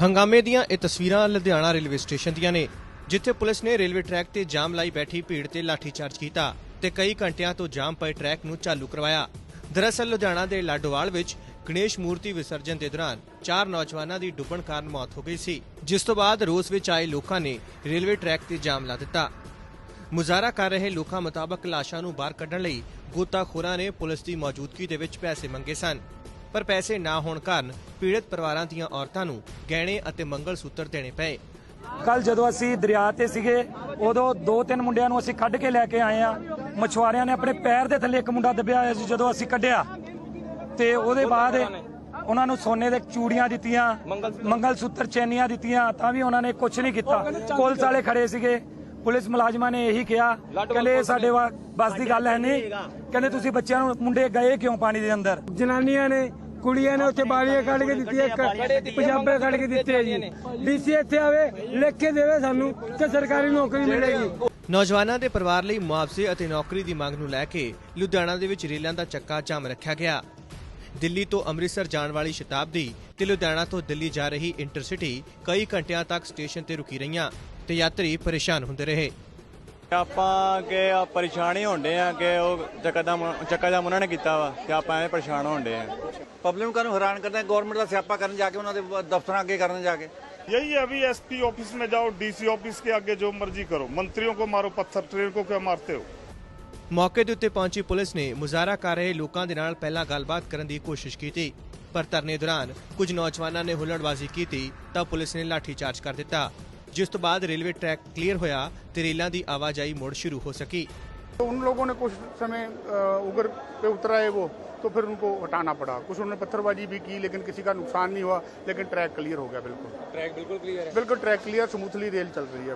ਹੰਗਾਮੇ ਦੀਆਂ ਇਹ ਤਸਵੀਰਾਂ ਲੁਧਿਆਣਾ ਰੇਲਵੇ ਸਟੇਸ਼ਨ ਦੀਆਂ ਨੇ, ਜਿੱਥੇ ਪੁਲਿਸ ਨੇ ਰੇਲਵੇ ਟਰੈਕ ਤੇ ਜਾਮ ਲਾਈ ਬੈਠੀ ਭੀੜ ਤੇ ਲਾਠੀਚਾਰਜ ਕੀਤਾ ਤੇ ਕਈ ਘੰਟਿਆਂ ਤੋਂ ਜਾਮ ਪਏ ਟਰੈਕ ਨੂੰ ਚਾਲੂ ਕਰਵਾਇਆ। ਦਰਅਸਲ ਲੁਧਿਆਣਾ ਦੇ ਲਾਡੋਵਾਲ ਵਿੱਚ ਗਣੇਸ਼ ਮੂਰਤੀ ਵਿਸਰਜਨ ਦੇ ਦੌਰਾਨ ਚਾਰ ਨੌਜਵਾਨਾਂ ਦੀ ਡੁੱਬਣ ਕਾਰਨ ਮੌਤ ਹੋ ਗਈ ਸੀ, ਜਿਸ ਤੋਂ ਬਾਅਦ ਰੋਸ ਵਿੱਚ ਆਏ ਲੋਕਾਂ ਨੇ ਰੇਲਵੇ ਟਰੈਕ ਤੇ ਜਾਮ ਲਾ ਦਿੱਤਾ। ਮੁਜ਼ਾਹਰਾ ਕਰ ਰਹੇ ਲੋਕਾਂ ਮੁਤਾਬਕ ਲਾਸ਼ਾਂ ਨੂੰ ਬਾਹਰ ਕੱਢਣ ਲਈ ਗੋਤਾਖੋਰਾਂ ਨੇ ਪੁਲਿਸ ਦੀ ਮੌਜੂਦਗੀ ਦੇ ਵਿੱਚ ਪੈਸੇ ਮੰਗੇ ਸਨ। ਪਰ ਪੈਸੇ ਨਾ ਹੋਣ ਕਾਰਨ ਪੀੜਤ ਪਰਿਵਾਰਾਂ ਦੀਆਂ ਔਰਤਾਂ ਨੂੰ ਗਹਿਣੇ ਅਤੇ ਮੰਗਲ ਸੂਤਰ ਦੇਣੇ ਪਏ। ਕੱਲ ਜਦੋਂ ਅਸੀਂ ਦਰਿਆ ਤੇ ਸੀਗੇ ਉਦੋਂ ਦੋ ਤਿੰਨ ਮੁੰਡਿਆਂ ਨੂੰ ਅਸੀਂ ਕੱਢ ਕੇ ਲੈ ਕੇ ਆਏ ਆ ਮਛੁਆਰਿਆਂ ਨੇ ਆਪਣੇ ਪੈਰ ਦੇ ਥੱਲੇ ਇੱਕ ਮੁੰਡਾ ਦੱਬਿਆ ਹੋਇਆ ਸੀ ਜਦੋਂ ਅਸੀਂ ਕੱਢਿਆ। ਤੇ ਉਹਦੇ ਬਾਅਦ ਉਹਨਾਂ। ਨੂੰ ਸੋਨੇ ਦੇ ਚੂੜੀਆਂ ਦਿੱਤੀਆਂ ਮੰਗਲ ਸੂਤਰ ਚੈਨੀਆਂ ਦਿੱਤੀਆਂ ਤਾਂ ਵੀ ਉਹਨਾਂ ਨੇ ਕੁਝ ਨਹੀਂ ਕੀਤਾ। ਪੁਲਿਸ ਵਾਲੇ ਖੜੇ ਸੀਗੇ। ਪੁਲਿਸ ਮੁਲਾਜ਼ਮਾਂ ਨੇ ਇਹੀ ਕਿਹਾ ਕਹਿੰਦੇ ਸਾਡੇ ਵਾ- ਬਸ ਦੀ ਗੱਲ ਹੈ ਨਹੀਂ। ਕਹਿੰਦੇ ਤੁਸੀਂ ਬੱਚਿਆਂ ਨੂੰ ਮੁੰਡੇ ਗਏ ਕਿਉਂ ਪਾਣੀ ਦੇ ਅੰਦਰ? ਜਨਾਨੀਆਂ ਨੇ ਕੁੜੀਆਂ ਨੇ ਉੱਥੇ ਬਾਲੀਆਂ ਕੱਢ ਕੇ ਦਿੱਤੀਆਂ ਇੱਕ ਪੰਜਾਬੇ ਕੱਢ ਕੇ ਦਿੱਤੇ ਜੀ। ਡੀਸੀ ਇੱਥੇ ਆਵੇ ਲਿਖ ਕੇ ਦੇਵੇ ਸਾਨੂੰ ਤੇ ਸਰਕਾਰੀ ਨੌਕਰੀ ਮਿਲੇਗੀ। ਨੌਜਵਾਨਾਂ ਦੇ ਪਰਿਵਾਰ ਲਈ ਮੁਆਵਜ਼ੇ ਅਤੇ ਨੌਕਰੀ ਦੀ ਮੰਗ ਨੂੰ ਲੈ ਕੇ ਲੁਧਿਆਣਾ ਦੇ ਵਿੱਚ ਰੇਲਾਂ ਦਾ ਚੱਕਾ ਜਾਮ ਰੱਖਿਆ ਗਿਆ। ਦਿੱਲੀ ਤੋਂ ਅੰਮ੍ਰਿਤਸਰ ਜਾਣ ਵਾਲੀ ਸ਼ਤਾਬਦੀ ਤੇ ਲੁਧਿਆਣਾ ਤੋਂ ਦਿੱਲੀ ਜਾ ਰਹੀ ਇੰਟਰਸਿਟੀ ਕਈ ਘੰਟਿਆਂ ਤੱਕ ਸਟੇਸ਼ਨ ਤੇ ਰੁਕੀ ਰਹੀਆਂ ਤੇ ਯਾਤਰੀ ਪਰੇਸ਼ਾਨ ਹੁੰਦੇ ਰਹੇ। ਆਪਾਂ ਕਿ ਆ ਪਰੇਸ਼ਾਨ ਹੀ ਹੁੰਦੇ ਆ ਕਿ ਉਹ ਚੱਕਾ ਦਾ ਚੱਕਾ ਦਾ ਉਹਨਾਂ ਨੇ ਕੀਤਾ ਵਾ ਤੇ ਆਪਾਂ ਐਵੇਂ ਪਰੇਸ਼ਾਨ ਹੁੰਦੇ ਆ। ਪਬਲਿਕ ਨੂੰ ਕਾਹਨੂੰ ਹੈਰਾਨ ਕਰਦੇ ਗਵਰਨਮੈਂਟ ਦਾ ਸਿਆਪਾ ਕਰਨ ਜਾ ਕੇ ਉਹਨਾਂ ਦੇ ਦਫ਼ਤਰਾਂ ਅੱਗੇ ਕਰਨ ਜਾ ਕੇ यही है अभी एसपी ऑफिस में जाओ डीसी ऑफिस के आगे जो मर्जी करो मंत्रियों को मारो पत्थर ट्रेन को क्या मारते हो ਮੌਕੇ ਦੇ ਉੱਤੇ ਪਹੁੰਚੀ ਪੁਲਿਸ ਨੇ ਮੁਜ਼ਾਹਰਾ ਕਰ ਰਹੇ ਲੋਕਾਂ ਦੇ ਨਾਲ ਪਹਿਲਾਂ ਗੱਲਬਾਤ ਕਰਨ ਦੀ ਕੋਸ਼ਿਸ਼ ਕੀਤੀ ਪਰ ਧਰਨੇ ਦੌਰਾਨ ਕੁਝ ਨੌਜਵਾਨਾਂ ਨੇ ਹੁੱਲੜਬਾਜ਼ੀ ਕੀਤੀ ਤਾਂ ਪੁਲਿਸ ਨੇ ਲਾਠੀਚਾਰਜ ਕਰ ਦਿੱਤਾ ਜਿਸ ਤੋਂ ਬਾਅਦ ਰੇਲਵੇ ਟਰੈਕ ਕਲੀਅਰ ਹੋਇਆ ਤੇ ਰੇਲਾਂ ਦੀ ਆਵਾਜਾਈ ਮੁੜ ਸ਼ੁਰੂ ਹੋ ਸਕੀ तो उन लोगों ने कुछ समय उगर पे उतराए वो तो फिर उनको हटाना पड़ा। कुछ उन्होंने पत्थरबाजी भी की लेकिन किसी का नुकसान नहीं हुआ लेकिन ट्रैक क्लियर हो गया बिल्कुल। ट्रैक बिल्कुल क्लियर है। बिल्कुल ट्रैक क्लियर स्मूथली रेल चल रही है।